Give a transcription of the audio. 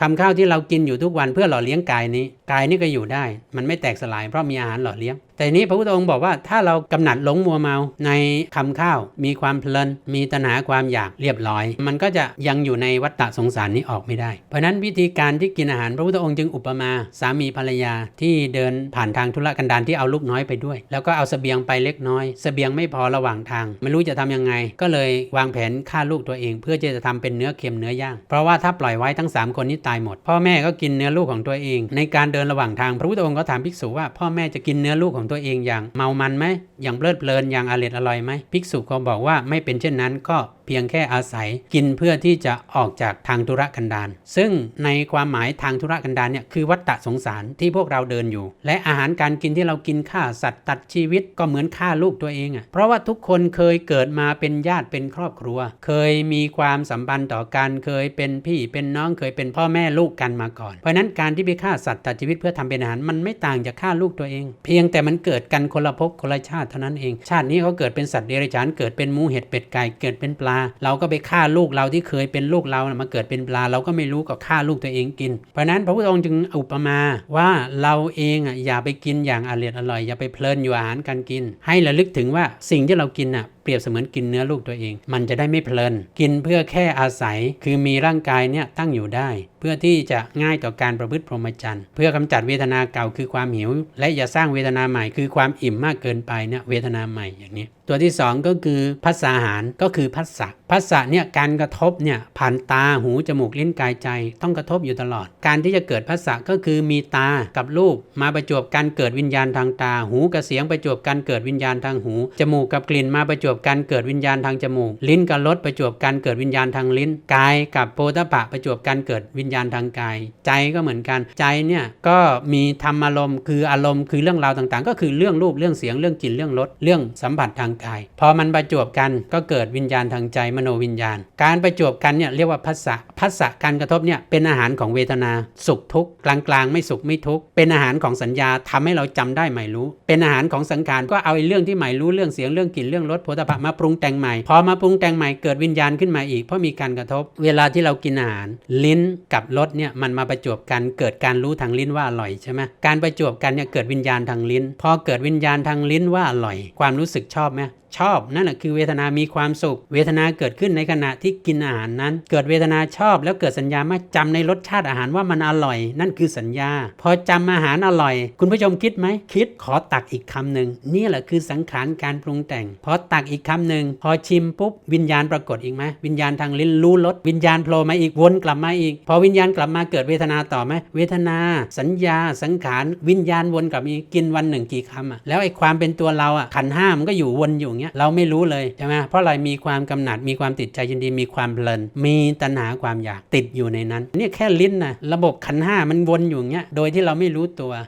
คำข้าวที่เรากินอยู่ทุกวันเพื่อหล่อเลี้ยงกายนี้ กายนี้ก็อยู่ได้ มันไม่แตกสลายเพราะมีอาหารหล่อเลี้ยง แต่นี้พระพุทธองค์บอกว่าถ้าเรากำหนัดหลงมัวเมาในคำข้าว มีความเพลิน มีตัณหาความอยากเรียบร้อย มันก็จะยังอยู่ในวัฏฏะสงสารนี้ออกไม่ได้ เพราะนั้นวิธีการที่กินอาหารพระพุทธองค์จึงอุปมาสามีภรรยาที่เดินผ่านทางธุรกันดารที่เอาลูกน้อยไปด้วย แล้วก็เอาเสบียงไปเล็กน้อยเสบียงไม่พอระหว่างทาง ไม่รู้จะทำยังไง ก็เลยวางแผนฆ่าลูกตัวเอง เพื่อจะทำเป็นเนื้อเค็มเนื้อย่าง เพราะว่าถ้าปล่อยไว้ทั้ง 3 คนนี้ตายหมด พ่อแม่ก็กินเนื้อลูกของตัวเอง ในการเดินระหว่างทางพระพุทธองค์ก็ถามภิกษุว่าพ่อแม่จะกินเนื้อลูกของตัวเองอย่างเมามันไหมอย่างเพลิดเพลินอย่างอร่อยอร่อยไหมภิกษุก็บอกว่าไม่เป็นเช่นนั้นก็ เพียงแค่อาศัยกินเพื่อที่จะออกจากทางธุรกันดารซึ่งในความหมายทางธุรกันดารเนี่ยคือวัฏฏะสงสารที่พวกเราเดินอยู่ และอาหารการกินที่เรากินฆ่าสัตว์ตัดชีวิตก็เหมือนฆ่าลูกตัวเองอะ่ะเพราะว่าทุกคนเคยเกิดมาเป็นญาติเป็นครอบครัว เคยมีความสัมพันธ์ต่อกันเคยเป็นพี่เป็นน้องเคยเป็นพ่อแม่ลูกกันมาก่อน เพราะนั้นการที่ไปฆ่าสัตว์ตัดชีวิตเพื่อทำเป็นอาหารมันไม่ต่างจากฆ่าลูกตัวเอง เพียงแต่มันเกิดกันคนละภพคนละชาติเท่านั้นเอง ชาตินี้เขาเกิดเป็นสัตว์เดรัจฉานเกิดเป็นหมูเห็ดเป็ดไก่เกิดเป็นปลาเราก็ไปฆ่าลูกเราที่เคยเป็นลูกเรานะมาเกิดเป็นปลา เราก็ไม่รู้ก็ฆ่าลูกตัวเองกิน เพราะฉะนั้นพระพุทธองค์จึงอุปมาว่าเราเองอะอย่าไปกินอย่างอร่อยอร่อยอย่าไปเพลินอยู่อาหารการกิน ให้ระลึกถึงว่าสิ่งที่เรากินอะ เปรียบเสมือนกินเนื้อลูกตัวเอง มันจะได้ไม่เพลิน กินเพื่อแค่อาศัย คือมีร่างกายเนี่ยตั้งอยู่ได้ เพื่อที่จะง่ายต่อการประพฤติพรหมจรรย์ เพื่อกำจัดเวทนาเก่าคือความหิว และอย่าสร้างเวทนาใหม่ คือความอิ่มมากเกินไปเนี่ยเวทนาใหม่อย่างนี้ ตัวที่ 2 ก็คือภาษาอาหารก็คือพัสสะพัสสะเนี่ยการกระทบเนี่ยผ่านตาหูจมูกลิ้นกายใจ ต้องกระทบอยู่ตลอด การที่จะเกิดพัสสะก็คือมีตากับรูป มาประจวบกันเกิดวิญญาณทางตา หูกับเสียงประจวบกันเกิดวิญญาณทางหู จมูกกับกลิ่นมาประจวบกันเกิดวิญญาณทางจมูก ลิ้นกับรสประจวบกันเกิดวิญญาณทางลิ้น กายกับโพธปะประจวบกันเกิดวิญญาณทางกาย ใจก็เหมือนกัน ใจเนี่ยก็มีธรรมอารมณ์ คืออารมณ์คือเรื่องราวต่างๆ ก็คือเรื่องรูปเรื่องเสียงเรื่องกลิ่นเรื่องรสเรื่องสัมผัสทางกาย พอมันประจวบกันก็เกิดวิญญาณทางใจมโนวิญญาณ การประจวบกันเนี่ยเรียกว่าพัสสะพัสสะการกระทบเนี่ยเป็นอาหารของเวทนา สุขทุกข์กลางๆ ไม่สุขไม่ทุกข์เป็นอาหารของสัญญาทำให้เราจำได้ใหม่รู้ เป็นอาหารของสังขารก็เอาไอ้เรื่องที่ใหม่รู้เรื่องเสียงเรื่องกลิ่นเรื่องรสโผฏฐัพพะมาปรุงแต่งใหม่พอมาปรุงแต่งใหม่เกิดวิญญาณขึ้นมาอีกเพราะมีการกระทบ เวลาที่เรากินอาหาร ลิ้นกับรสเนี่ยมันมาประจวบกันเกิดการรู้ทางลิ้นว่าอร่อยใช่ไหมการประจวบกันเนี่ยเกิดวิญญาณทางลิ้น พอเกิดวิญญาณทางลิ้นว่าอร่อย ความรู้สึกชอบไหม ชอบ นั่นแหละคือเวทนามีความสุข เวทนาเกิดขึ้นในขณะที่กินอาหารนั้น เกิดเวทนาชอบ แล้วเกิดสัญญามาจำในรสชาติอาหารว่ามันอร่อย นั่นคือสัญญา พอจำอาหารอร่อย คุณผู้ชมคิดไหมคิดขอตักอีกคำหนึ่งนี่แหละคือสังขารการปรุงแต่ง พอตักอีกคำหนึ่งพอชิมปุ๊บวิญญาณปรากฏอีกไหมวิญญาณทางลิ้นรู้รสวิญญาณโผล่มาอีกวนกลับมาอีก พอวิญญาณกลับมาเกิดเวทนาต่อไหมเวทนา สัญญา สังขารวิญญาณวนกลับมาอีกกินวันหนึ่งกี่คำอะแล้วไอ้ความเป็นตัวเราอะขันห้ามันก็อยู่วนอยู่อย่างเงี้ยเราไม่รู้เลยใช่ไหมเพราะอะไรมีความกำหนัดมีความติดใจยินดีมีความเพลิน มีตัณหาความอยากติดอยู่ในนั้นเนี่ยแค่ลิ้นนะระบบขันห้ามันวนอยู่เงี้ยโดยที่เราไม่รู้ตัว